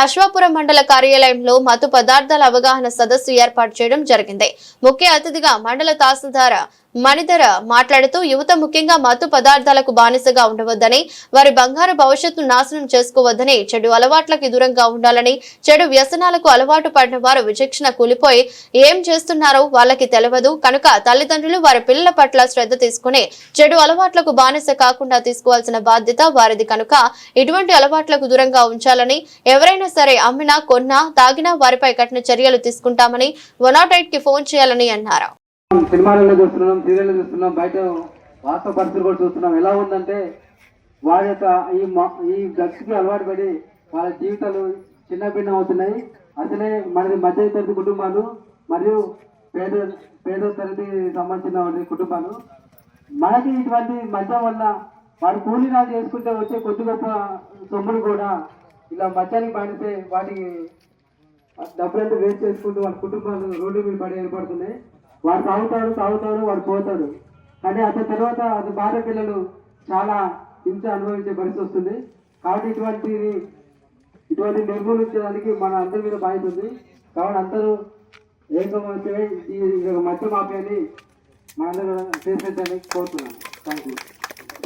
అశ్వాపురం మండల కార్యాలయంలో మత్తు పదార్థాల అవగాహన సదస్సు ఏర్పాటు చేయడం జరిగింది. ముఖ్య అతిథిగా మండల తహసీల్దార్ మణిధర మాట్లాడుతూ యువత ముఖ్యంగా మత్తు పదార్థాలకు బానిసగా ఉండవద్దని వారి బంగారు భవిష్యత్తును నాశనం చేసుకోవద్దని చెడు అలవాట్లకి దూరంగా ఉండాలని చెడు వ్యసనాలకు అలవాటు పడిన వారు విచక్షణ కూలిపోయి ఏం చేస్తున్నారో వాళ్ళకి తెలియదు కనుక తల్లిదండ్రులు వారి పిల్లల పట్ల శ్రద్ధ తీసుకుని చెడు అలవాట్లకు బానిస కాకుండా తీసుకోవాల్సిన బాధ్యత వారిది. కనుక ఇటువంటి అలవాట్లకు దూరంగా ఉంచాలని ఎవరైనా సరే అమ్మినా కొన్నా తాగినా వారిపై కఠిన చర్యలు తీసుకుంటామని వన్కి ఫోన్ చేయాలని అన్నారు. సినిమాలలో చూస్తున్నాం సీరియల్లో చూస్తున్నాం బయట వాస్తవ పరిస్థితులు కూడా చూస్తున్నాం. ఎలా ఉందంటే వారి యొక్క ఈ ఈ డ్రగ్స్కి అలవాటు పడి వాళ్ళ జీవితాలు చిన్న భిన్నం అవుతున్నాయి. అసలే మనది మధ్య తరగతి కుటుంబాలు మరియు పేద పేద తరగతి సంబంధించిన కుటుంబాలు. మనకి ఇటువంటి మద్యం వల్ల వారు కూలీ నాలు చేసుకుంటే వచ్చే కొద్ది గొప్ప సొమ్ములు కూడా ఇలా మద్యానికి పాడితే వాటికి డబ్బులంతా వేస్ట్ చేసుకుంటూ వాళ్ళ కుటుంబాలు రోడ్డు మీద పడి ఏర్పడుతున్నాయి. వాడు తాగుతాడు తాగుతాడు వాడు పోతాడు. కానీ అతని తర్వాత అది భార్య పిల్లలు చాలా హింస అనుభవించే పరిస్థితి వస్తుంది. కాబట్టి ఇటువంటి ఇటువంటి నిర్మూలించడానికి మన అందరి మీద బాధ్యత ఉంది. కాబట్టి అందరూ ఏకమైతే ఈ ఈ మధ్య మా మనందరూ చేసేదని కోరుతున్నాను. Thank you